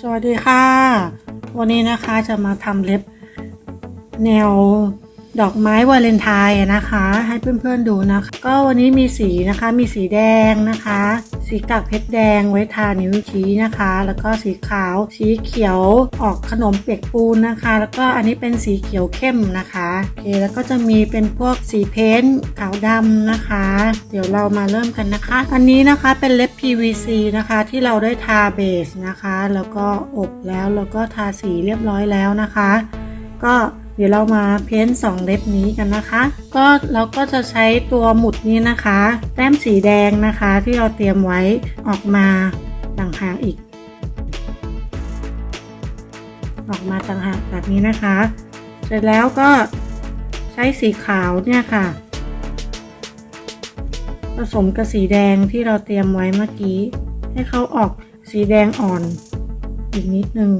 สวัสดีค่ะ วันนี้นะคะจะมาทำเล็บแนวดอกไม้วาเลนไทน์นะคะ ให้เพื่อนๆดูนะคะ ก็วันนี้มีสีนะคะ มีสีแดงนะคะ สีกากเพชรแดงไว้ทานิ้วชี้นะคะ แล้วก็สีขาว สีเขียวออกขนมเปียกปูนนะคะ แล้วก็อันนี้เป็นสีเขียวเข้มนะคะโอเคแล้วก็จะมีเป็นพวกสีเพ้นท์ขาวดำนะคะ เดี๋ยวเรามาเริ่มกันนะคะ อันนี้นะคะเป็นเล็บ PVC นะคะที่เราได้ทาเบสนะคะ แล้วก็อบแล้วแล้วก็ทาสีเรียบร้อยแล้วนะคะ ก็ เดี๋ยวเรามาเพ้นสองเล็บนี้กันนะคะ ก็เราก็จะใช้ตัวหมุดนี้นะคะ แต้มสีแดงนะคะที่เราเตรียมไว้ออกมาต่างหากอีก ออกมาต่างหากแบบนี้นะคะ เสร็จแล้วก็ใช้สีขาวเนี่ยค่ะ ผสมกับสีแดงที่เราเตรียมไว้เมื่อกี้ ให้เขาออกสีแดงอ่อนอีกนิดนึง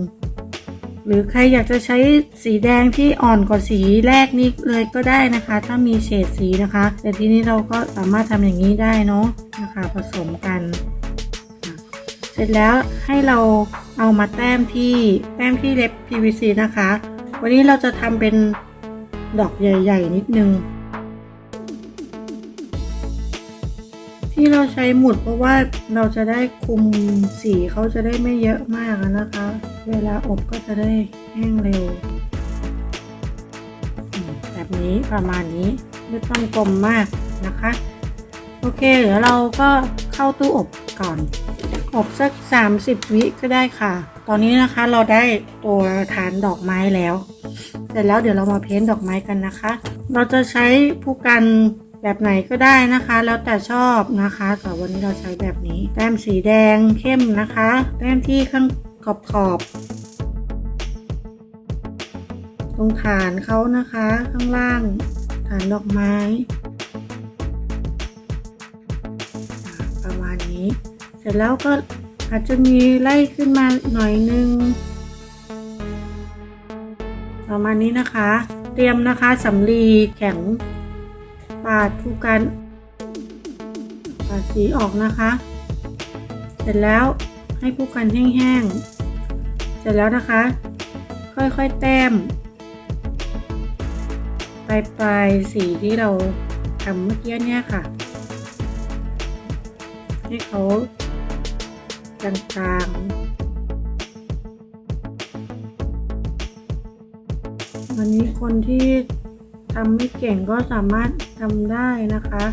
หรือใครอยากจะใช้สีแดงที่อ่อนกว่าสีแรกนี้เลยก็ได้นะคะ ถ้ามีเฉดสีนะคะ แต่ทีนี้เราก็สามารถทำอย่างนี้ได้เนาะนะคะ ผสมกัน เสร็จแล้วให้เราเอามาแต้มที่แต้มที่เล็บ PVC นะคะ วันนี้เราจะทำเป็นดอกใหญ่ ๆ นิดนึงที่เราใช้หมุดเพราะว่าเราจะได้คุมสีเขาจะได้ไม่เยอะมากนะคะ เวลาอบก็จะได้แห้งเร็ว แบบนี้ประมาณนี้ไม่ต้องกลมมากนะคะ โอเคเดี๋ยวเราก็เข้าตู้อบก่อน อบสัก 30 วิก็ได้ค่ะ ตอนนี้นะคะเราได้ตัวฐานดอกไม้แล้ว เสร็จแล้วเดี๋ยวเรามาเพ้นท์ดอกไม้กันนะคะ เราจะใช้ผู้กันแบบไหนก็ได้นะคะ แล้วแต่ชอบนะคะแต่วันนี้เราใช้แบบนี้ แต้มสีแดงเข้มนะคะ แต้มที่ข้าง ขอบขอบตรงฐานเขานะคะ ข้างล่าง ฐานดอกไม้ ประมาณนี้ เสร็จแล้วก็อาจจะมีไล่ขึ้นมาหน่อยนึง ประมาณนี้นะคะ เตรียมนะคะสำลีแข็งปาดผู้กันปาดสีออกนะคะ เสร็จแล้ว ให้ผู้กันแห้งๆ เสร็จแล้วนะคะ ค่อยๆแต้ม ปลายปลายๆสีที่เราทำเมื่อกี้เนี่ยค่ะ ให้เขาจางๆ วันนี้คนที่ทำไม่เก่งก็สามารถทำได้นะคะ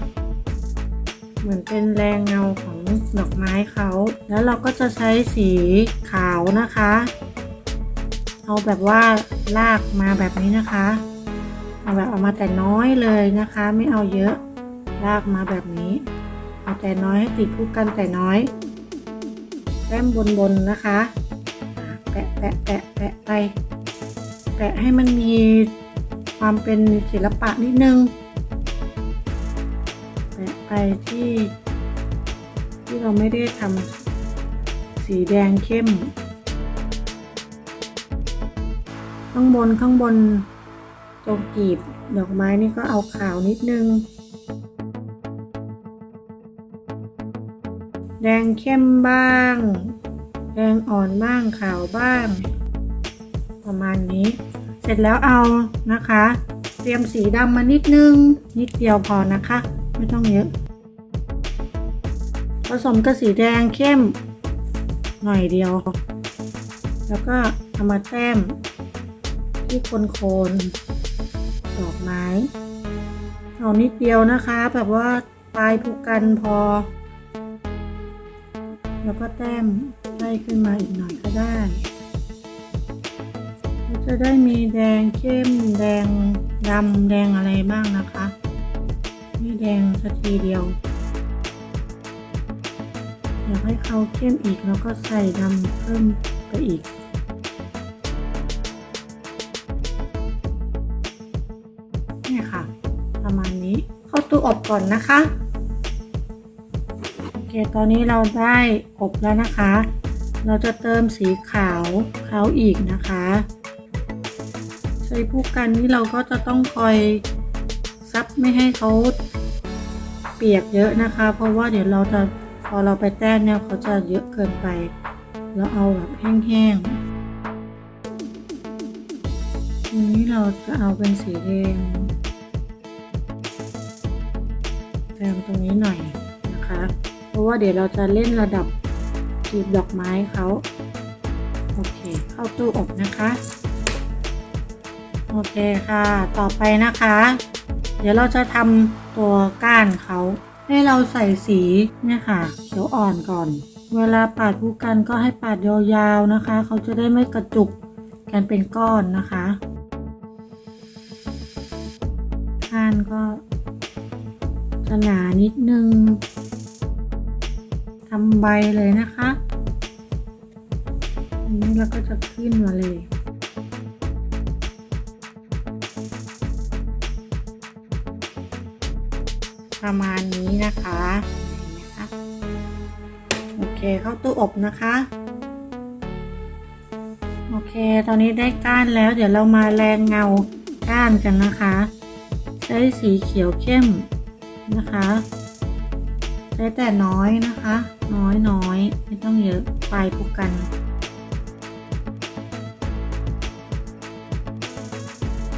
เหมือนเป็นแรงเงาของดอกไม้เขา แล้วเราก็จะใช้สีขาวนะคะ เอาแบบว่าลากมาแบบนี้นะคะ เอาแบบเอามาแต่น้อยเลยนะคะ ไม่เอาเยอะ ลากมาแบบนี้ เอาแต่น้อยให้ติดคู่กันแต่น้อย แต้มบนๆนะคะ แปะแปะแปะแปะไป แปะให้มันมีความเป็นศิลปะนิดนึง แปะไปที่ ที่เราไม่ได้ทำสีแดงเข้ม ข้างบนข้างบนตรงกีบดอกไม้นี่ก็เอาขาวนิดนึง แดงเข้มบ้าง แดงอ่อนบ้างขาวบ้าง ประมาณนี้ เสร็จแล้วเอานะคะ เตรียมสีดำมานิดนึง นิดเดียวพอนะคะ ไม่ต้องเยอะ ผสมกับสีแดงเข้มหน่อยเดียว แล้วก็เอามาแต้ม ที่โคนโคนๆดอกไม้เอานิดเดียวนะคะ แบบว่าปลายผูกกันพอ แล้วก็แต้มไล่ขึ้นมาอีกหน่อยก็ได้จะได้มีแดงเข้มแดงดำแดงอะไรบ้างนะคะ แดงสักทีเดียว อยากให้เขาเข้มอีกแล้วก็ใส่ดำเพิ่มไปอีก นี่ค่ะ ประมาณนี้ เข้าตู้อบก่อนนะคะโอเคตอนนี้เราได้อบแล้วนะคะ เราจะเติมสีขาวเขาอีกนะคะใช้ผู้กันนี่เราก็จะต้องคอยซับไม่ให้เขา ปียกเยอะนะคะ เพราะว่าเดี๋ยวเราจะพอเราไปแต้มเนี่ยเขาจะเยอะเกินไป เราเอาแบบแห้งๆทีนี้เราจะเอาเป็นสีแดงเติมตรงนี้หน่อยนะคะ เพราะว่าเดี๋ยวเราจะเล่นระดับกีบดอกไม้เขาโอเค เข้าตู้อบนะคะโอเคค่ะ ต่อไปนะคะ เดี๋ยวเราจะทำ ตัวก้านเขา ให้เราใส่สีเนี่ยค่ะ เขียวอ่อนก่อน เวลาปาดผู้กันก็ให้ปาดยาวๆนะคะ เขาจะได้ไม่กระจุกกันเป็นก้อนนะคะก้านก็จะหนานิดนึงทำใบเลยนะคะ อันนี้เราก็จะขึ้นมาเลย ประมาณนี้นะคะนไหมคะโอเคเข้าตู้อบนะคะ โอเค ตอนนี้ได้ก้านแล้ว เดี๋ยวเรามาแรงเงาก้านกันนะคะ ใช้สีเขียวเข้มนะคะ ใช้แต่น้อยนะคะ น้อยน้อยไม่ต้องเยอะปลายพุกกัน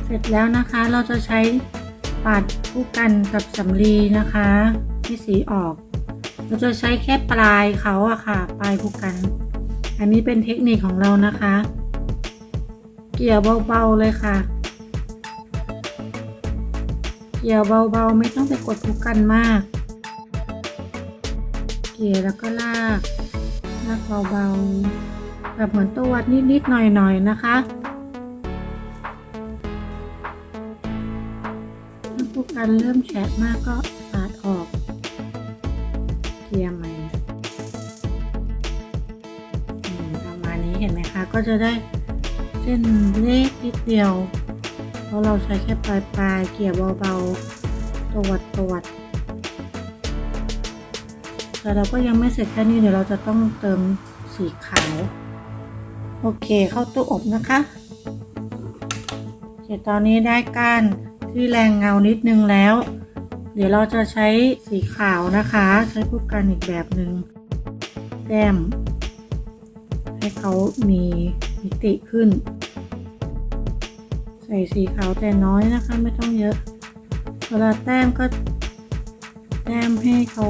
เสร็จแล้วนะคะเราจะใช้ ปาดคู่กันกับสำลีนะคะให้สีออก เราจะใช้แค่ปลายเขาอะค่ะ ปลายคู่กัน อันนี้เป็นเทคนิคของเรานะคะ เกี่ยวเบาๆเลยค่ะ เกี่ยวเบาๆไม่ต้องไปกดคู่กันมาก เกี่ยวแล้วก็ลากลากเบาๆแบบเหมือนตัวนิดๆหน่อยๆนะคะ ถ้าพวกกันเริ่มแฉะมากก็ปาดออกเคลียร์ใหม่ประมาณนี้เห็นไหมคะ ก็จะได้เส้นเล็กนิดเดียว เพราะเราใช้แค่ปลายปลายเกี่ยวเบาๆตวัดตวัดแต่เราก็ยังไม่เสร็จแค่นี้เดี๋ยวเราจะต้องเติมสีขาว โอเคเข้าตู้อบนะคะเดี๋ยวตอนนี้ได้ก้าน ที่แรงเงานิดนึงแล้ว เดี๋ยวเราจะใช้สีขาวนะคะ ใช้ผู้กันอีกแบบหนึ่งแต้ม ให้เขามีมิติขึ้น ใส่สีขาวแต่น้อยนะคะไม่ต้องเยอะ เวลาแต้มก็ แต้มให้เขา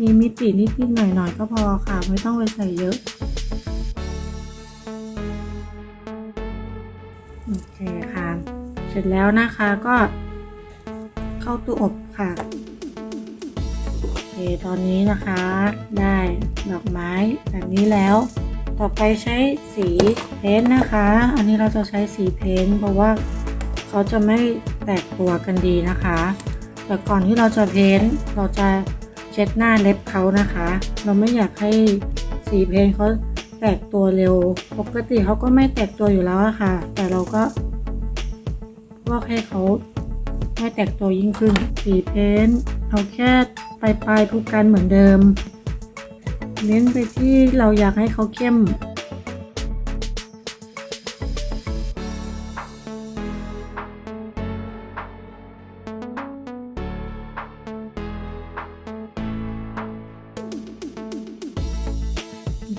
มีมิตินิดๆหน่อยๆก็พอค่ะ ไม่ต้องไปใส่เยอะ เสร็จแล้วนะคะก็เข้าตู้อบค่ะโอเคตอนนี้นะคะได้ดอกไม้แบบนี้แล้ว ต่อไปใช้สีเพ้นท์นะคะ อันนี้เราจะใช้สีเพ้นท์เพราะว่าเขาจะไม่แตกตัวกันดีนะคะ แต่ก่อนที่เราจะเพ้นท์เราจะเช็ดหน้าเล็บเขานะคะ เราไม่อยากให้สีเพ้นท์เขาแตกตัวเร็ว ปกติเขาก็ไม่แตกตัวอยู่แล้วะค่ะ แต่เราก็ วอกให้เขาไม่แตกตัวยิ่งขึ้น สีเพ้นท์เอาแค่ปลายปลายทุกกันเหมือนเดิม เน้นไปที่เราอยากให้เขาเข้ม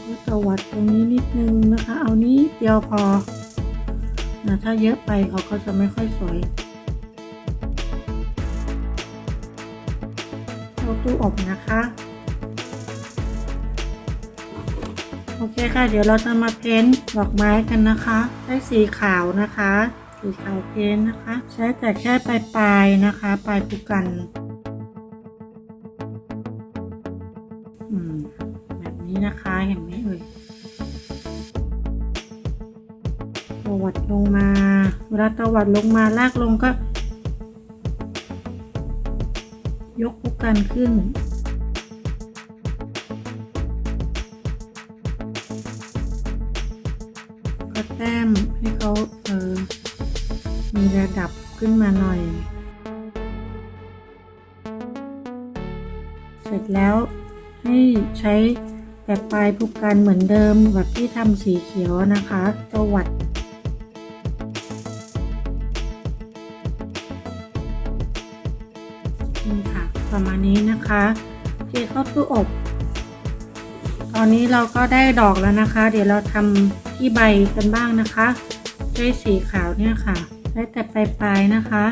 ก็ตวัดตรงนี้นิดนึงนะคะ เอานี้เดียวพอาเยอะไปเขาก็จะไม่ค่อยสวยเอาตู้อบนะคะ โอเคค่ะ เดี๋ยวเราจะมาเพ้นดอกไม้กันนะคะ ใช้สีขาวนะคะ สีขาวเพ้นนะคะ ใช้แต่แค่ปลายๆนะคะ ปลายปูกัน วัดลงมา เวลาตวัดลงมาลากลงก็ ยกผู้กันขึ้น ก็แต้มให้เขาเออมีระดับขึ้นมาหน่อย เสร็จแล้วให้ใช้แต่ปลายผูกกันเหมือนเดิมแบบที่ทำสีเขียวนะคะตวัด นี้นะคะเทเข้าตู้อบ ตอนนี้เราก็ได้ดอกแล้วนะคะ เดี๋ยวเราทำที่ใบกันบ้างนะคะใช้สีขาวเนี่ยค่ะได้แต่ปลายๆนะคะ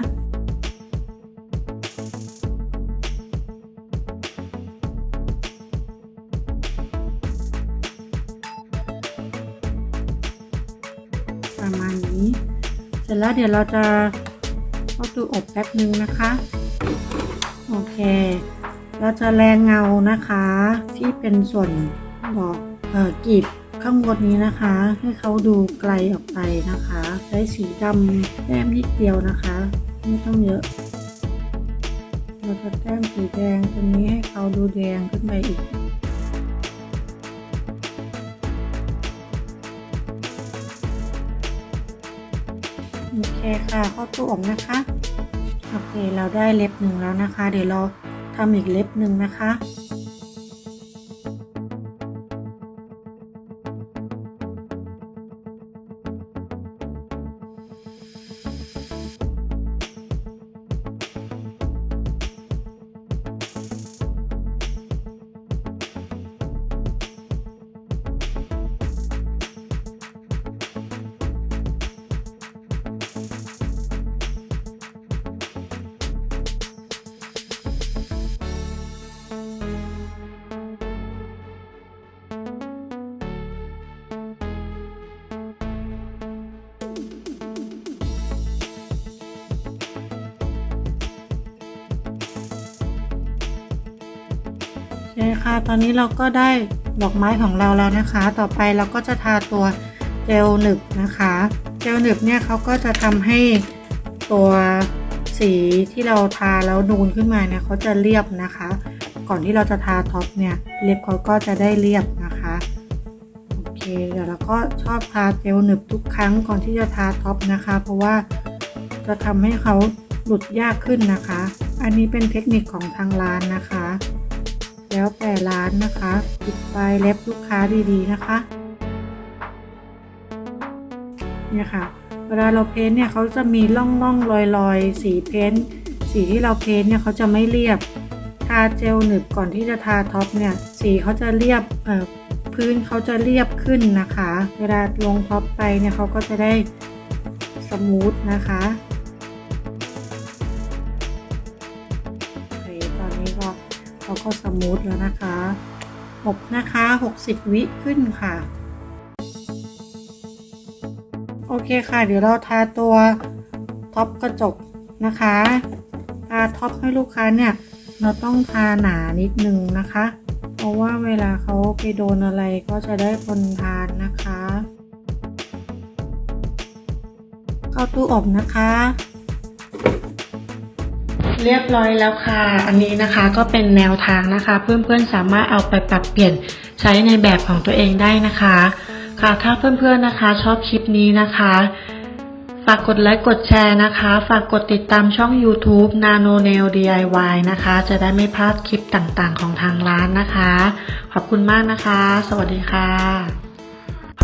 ประมาณนี้ เสร็จแล้วเดี๋ยวเราจะเข้าตู้อบแป๊บนึงนะคะ โอเค เราจะแรงเงานะคะ ที่เป็นส่วนดอกเอ่อกีบข้างบนนี้นะคะ ให้เขาดูไกลออกไปนะคะ ใช้สีดำแต้มนิดเดียวนะคะ ไม่ต้องเยอะเราจะแต้มสีแดงตรงนี้ให้เขาดูแดงขึ้นไปอีกโอเคค่ะเข้าตู้อบนะคะ โอเค เราได้เล็บหนึ่งแล้วนะคะ เดี๋ยวเราทำอีกเล็บหนึ่งนะคะ คค่ะ ตอนนี้เราก็ได้ดอกไม้ของเราแล้วนะคะ ต่อไปเราก็จะทาตัวเจลหนึบนะคะ เจลหนึบเนี่ยเขาก็จะทำให้ตัวสีที่เราทาแล้วนูนขึ้นมาเนี่ยเขาจะเรียบนะคะ ก่อนที่เราจะทาท็อปเนี่ยเล็บเขาก็จะได้เรียบนะคะโอเคเดี๋ยวเราก็ชอบทาเจลหนึบทุกครั้งก่อนที่จะทาท็อปนะคะ เพราะว่าจะทำให้เขาหลุดยากขึ้นนะคะ อันนี้เป็นเทคนิคของทางร้านนะคะ แล้วแต่ร้านนะคะปิดปลายเล็บลูกค้าดีๆนะคะเนี่ยค่ะ เวลาเราเพ้นเนี่ยเขาจะมีร่องร่องรอยรอยๆสีเพ้นสีที่เราเพ้นเนี่ยเขาจะไม่เรียบ ทาเจลหนึบก่อนที่จะทาท็อปเนี่ย สีเขาจะเรียบพื้นเขาจะเรียบขึ้นนะคะ เวลาลงท็อปไปเนี่ยเขาก็จะได้สมูทนะคะ สมูทแล้วนะคะอบนะคะ 60 วิขึ้นค่ะ โอเคค่ะ เดี๋ยวเราทาตัวท็อปกระจกนะคะทาท็อปให้ลูกค้าเนี่ย เราต้องทาหนานิดนึงนะคะ เพราะว่าเวลาเขาไปโดนอะไรก็จะได้ทนทานนะคะ เข้าตู้อบนะคะ เรียบร้อยแล้วค่ะ อันนี้นะคะก็เป็นแนวทางนะคะ เพื่อนๆสามารถเอาไปปรับเปลี่ยนใช้ในแบบของตัวเองได้นะคะ ค่ะถ้าเพื่อนๆนะคะ ชอบคลิปนี้นะคะ ฝากกดไลค์กดแชร์นะคะ ฝากกดติดตามช่อง YouTube Nano Nail DIY นะคะ จะได้ไม่พลาดคลิปต่างๆของทางร้านนะคะ ขอบคุณมากนะคะ สวัสดีค่ะ